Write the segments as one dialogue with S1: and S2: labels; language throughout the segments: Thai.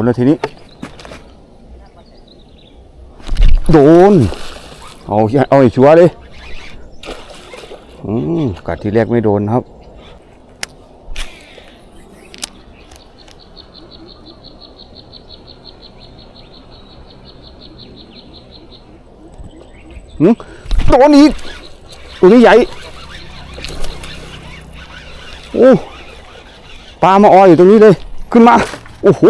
S1: นแล้วทีนี้ โดน เอาเอาให้ชัวร์เลยอืมกัดที่แรกไม่โดนครับหืมโดนอีกตัวนี้ใหญ่ โอ้ ปลามาออยอยู่ตรงนี้เลย ขึ้นมา โอ้โห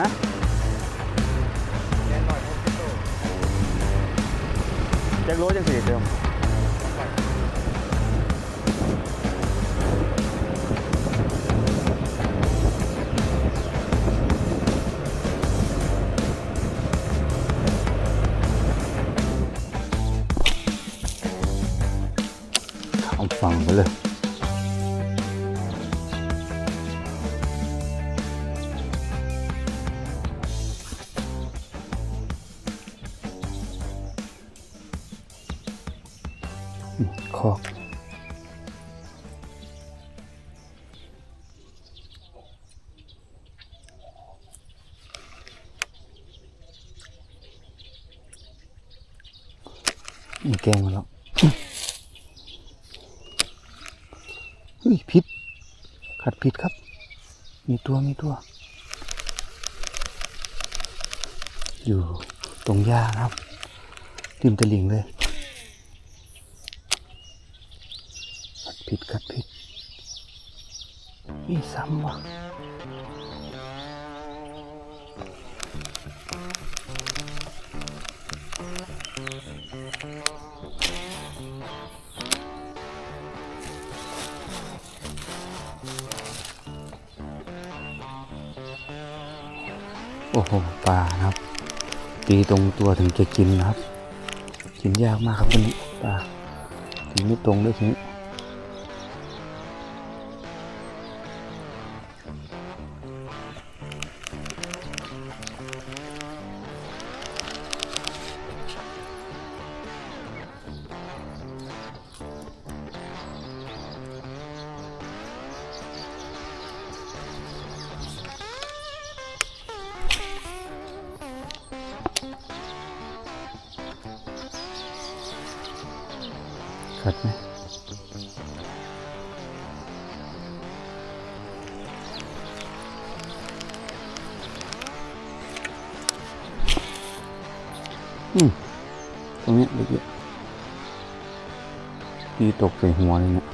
S1: ฮะแจ็คโรสยังสี่เดิม คอกมีแกงมาแล้วเฮ้ยพิษขัดพิษครับ มีตัวมีตัว อยู่ตรงหญ้าครับริมตะลิ่งเลย ขัด ผิดขัดผิดนี่ซ้ำวะโอ้โหปลานะครับ ตีตรงตัวถึงจะกินนะครับ กินยากมากครับวันนี้ปลาตีไม่ตรงด้วยทีนี้ ขัดไหมอืมตรงนี้เล็กๆที่ตกใส่หัวเลยเนี่ย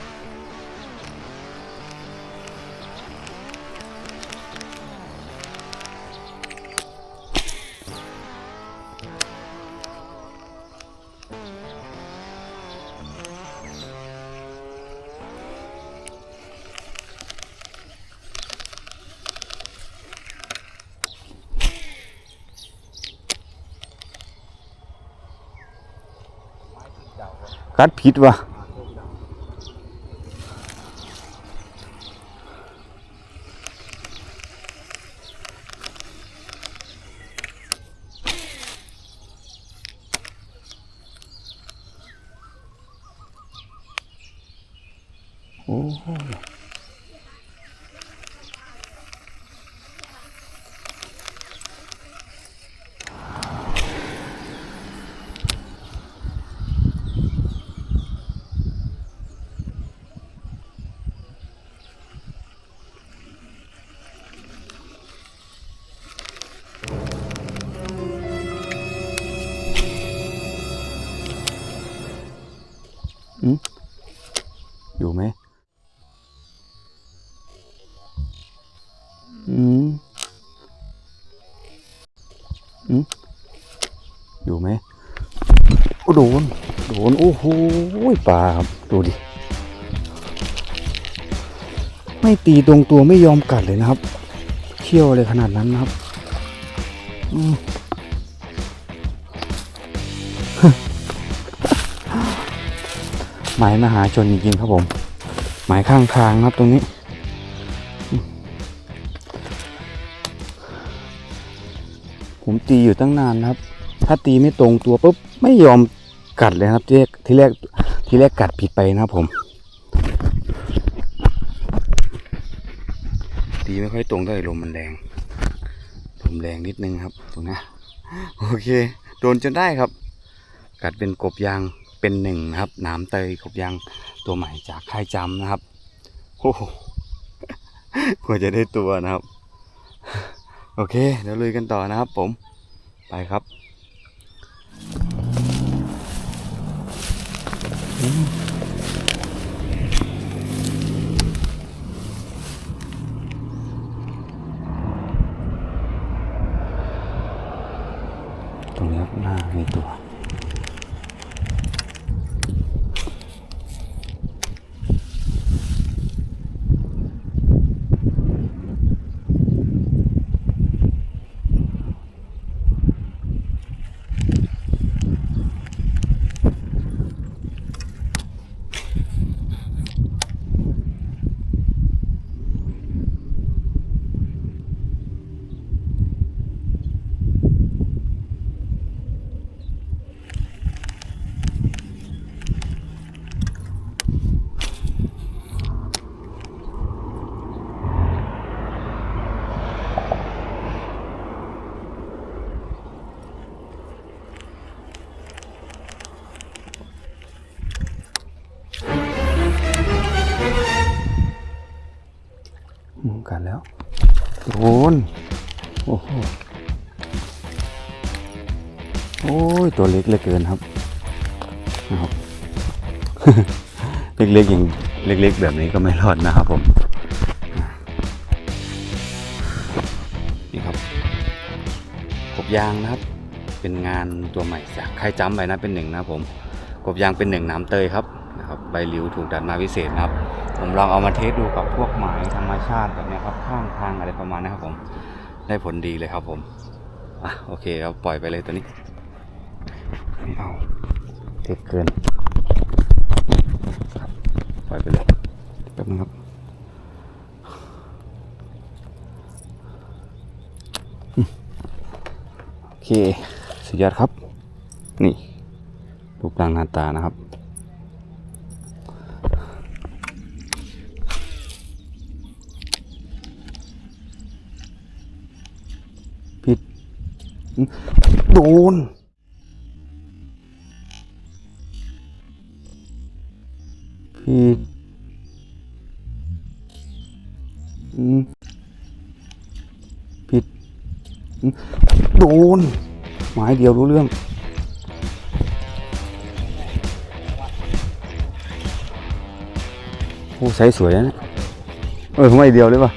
S1: กัดผิดวะ โอ้โดน โดน โอ้โหปลาครับดูดิ ไม่ตีตรงตัวไม่ยอมกัดเลยนะครับ เขี้ยวเลยขนาดนั้นนะครับหมายมหาชนจริงๆครับผม หมายข้างทางครับตรงนี้ ผมตีอยู่ตั้งนานนะครับ ถ้าตีไม่ตรงตัวปุ๊บไม่ยอม กัดเลยครับที่แรกที่แรกที่แรกกัดผิดไปนะครับผม ตีไม่ค่อยตรงเท่าไหร่ลมมันแรงลมแรงนิดนึงครับตรงนี้โอเค โดนจนได้ครับ กัดเป็นกบยางเป็นหนึ่งนะครับหน้ำเตยกบยางตัวใหม่จากค่ายจำนะครับโอ้โหกว่าจะได้ตัวนะครับ โอเค เดี๋ยวลุยกันต่อนะครับผม ไปครับ กัดแล้วโดนโอ้โหโอ้ยตัวเล็กเหลือเกินครับนะครับเล็กๆอย่างเล็กๆ แบบนี้ก็ไม่รอดนะครับผมนี่ครับกบยางนะครับ เป็นงานตัวใหม่จากค่ายจำไปนะเป็นหนึ่งนะผมกบยางเป็นหนึ่งน้ำเตยครับนะครับใบหลิวถูกดัดมาพิเศษนะครับ ผมลองเอามาเทสดูกับพวกหมายธรรมชาติแบบนี้ครับข้างทางอะไรประมาณนี้ครับผมได้ผลดีเลยครับผมอะโอเคเราปล่อยไปเลยตัวนี้ไม่เอาเด็กเกินครับปล่อยไปเลยแป๊บนึงครับโอเคสุดยอดครับ นี่รูปร่างหน้าตานะครับ ผิดอืม โดนผิดอืม ผิด โดน หมายเดียวรู้เรื่อง โอ้ใช้สวยนะเนี่ยเออไม่เดียวเลยป่ะ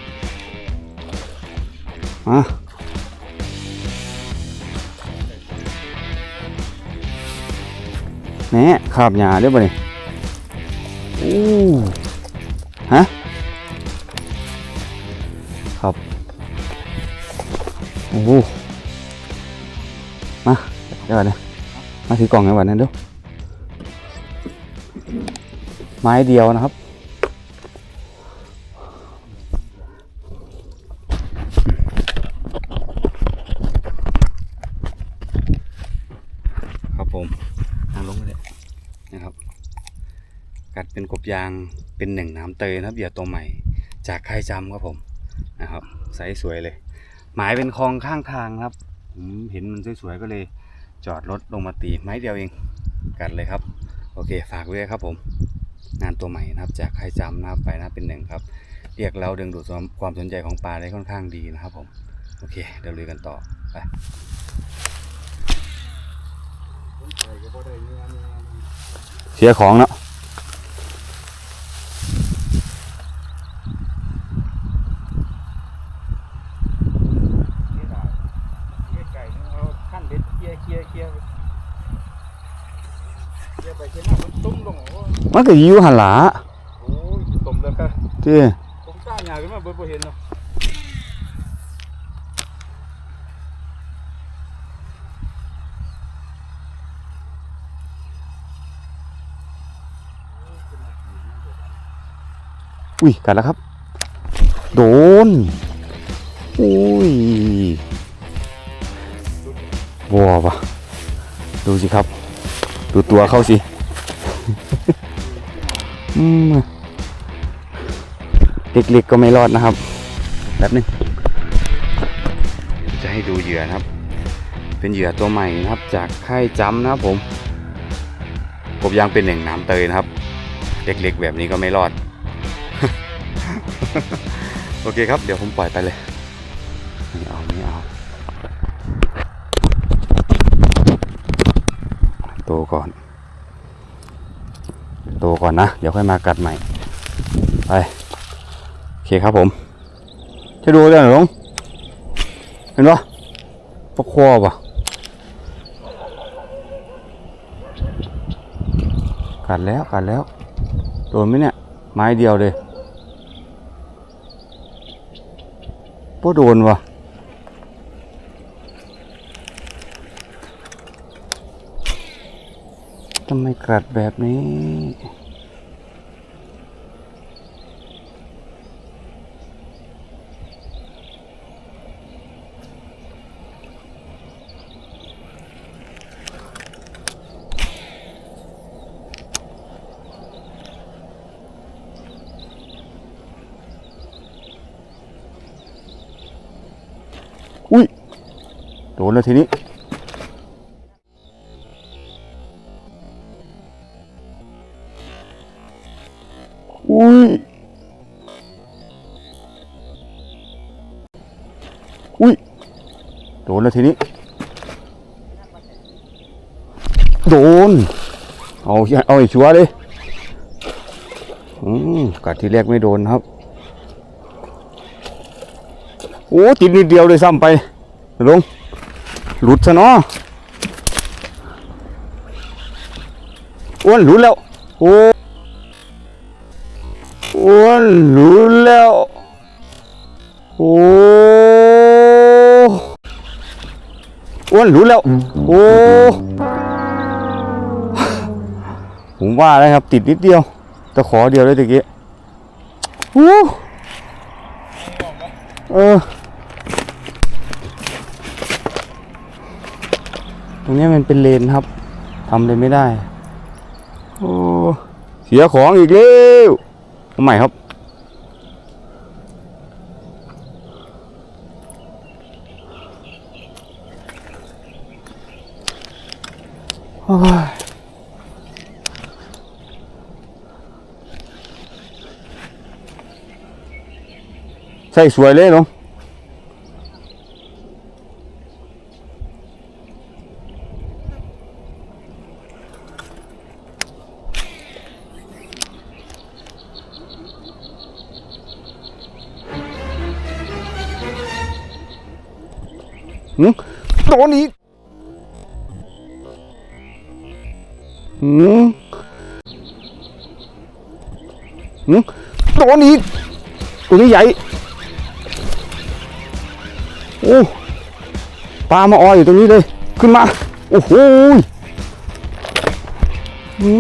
S1: มา แหน่ขาบหยาด้วยป่ะเนี่ยโอ้ฮะครับโอ้โหมาเดี๋ยวก่อนนะมาถือกล่องกันก่อนนะเดูไม้เดียวนะครับครับผมนั่งลงเลยนะครับ กัดเป็นกบ ยางเป็นหนึ่งน้ำเตยนะครับเหยื่อตัวใหม่จากค่ายจำครับผมนะครับไซส์สวยเลย หมายเป็นคลองข้างทางครับผมเห็นมันสวยๆก็เลยจอดรถลงมาตีไม้เดียวเองกัดเลยครับ โอเคฝากไว้ครับผมงานตัวใหม่นะครับ จากค่ายจำนะครับไปนะเป็นหนึ่งครับ เรียกเราดึงดูดความสนใจของปลาได้ค่อนข้างดีนะครับผมโอเคเดี๋ยวลุยกันต่อไปเสียของเนาะ
S2: ไก่นี่เขา เห็นหน้ามันตุ้มลงโอ้ย
S1: มันก็อยู่หันหลา
S2: โอ้ยตุ่มเลยครับ
S1: ที่
S2: ผมกล้าหยาขึ้นมาเบิ่บ่เห็นเนาะ
S1: อุ้ยกัดแล้วครับ โดนอุ้ยวัวปะดูสิครับ ดูตัวเขาสิอืม เล็กๆก็ไม่รอดนะครับแป๊บนึงจะให้ดูเหยื่อนะครับ เป็นเหยื่อตัวใหม่นะครับ จากค่ายจำนะครับผมกบยางเป็นแหนึ่งน้ำเตยนะครับ เล็กๆแบบนี้ก็ไม่รอด โอเคครับ เดี๋ยวผมปล่อยไปเลยไม่เอาไม่เอาโตก่อน โตก่อนนะ เดี๋ยวค่อยมากัดใหม่ ไป โอเคครับผมจะดูเรื่องหรอลงเห็นปะปะคอปะกัดแล้วกัดแล้วโดนไหมเนี่ย ไม้เดียวเลยพวโดนวะ ทำไมกรัดแบบนี้ อุ้ย โดนแล้วทีนี้ แล้วทีนี้ โดน เอาเอาไอ้ชัวร์เลยอืมกัดที่แรกไม่โดนครับ โอ้ติดนิดเดียวเลยซ้ำไปลงหลุดซะเนาะอ้วนหลุดแล้ว โอ้อ้วนหลุดแล้ว โอ้ อ้วนหลุดแล้ว โอ้ ผมว่าแล้วครับ ติดนิดเดียวตะขอเดียวเลยตะกี้โอ้เออ ตรงนี้มันเป็นเลนครับทำเลยไม่ได้ โอ้ เสียของอีกแล้วทำไมครับ โอ้ยใส่ หืมหืมโดนอีกตัวนี้ใหญ่โอ้ปลามาออยอยู่ตรงนี้เลย ขึ้นมา โอ้โห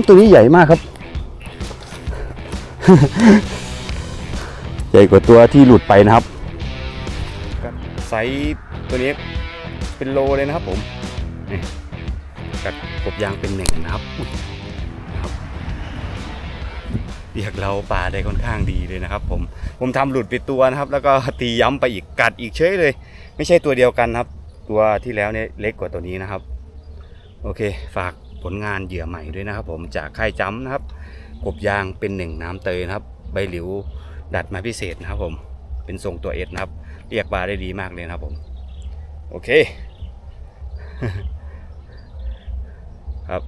S1: ตัวนี้ใหญ่มากครับ ใหญ่กว่าตัวที่หลุดไปนะครับไซส์ตัวนี้เป็นโลเลยนะครับผมนี่ กัดกบยางเป็นหนึ่งนะครับครับเรียกเราปลาได้ค่อนข้างดีเลยนะครับ ผมผมทำหลุดไปตัวนะครับ แล้วก็ตีย้ำไปอีกกัดอีกเฉยเลย ไม่ใช่ตัวเดียวกันครับ ตัวที่แล้วเนี่ยเล็กกว่าตัวนี้นะครับ โอเค ฝากผลงานเหยื่อใหม่ด้วยนะครับ ผมจากค่ายจ้ำนะครับ กบยางเป็นหนึ่งน้ำเตยนะครับ ใบหลิวดัดมาพิเศษนะครับ ผมเป็นทรงตัวเอสนะครับ เรียกปลาได้ดีมากเลยนะครับผม โอเค ครับ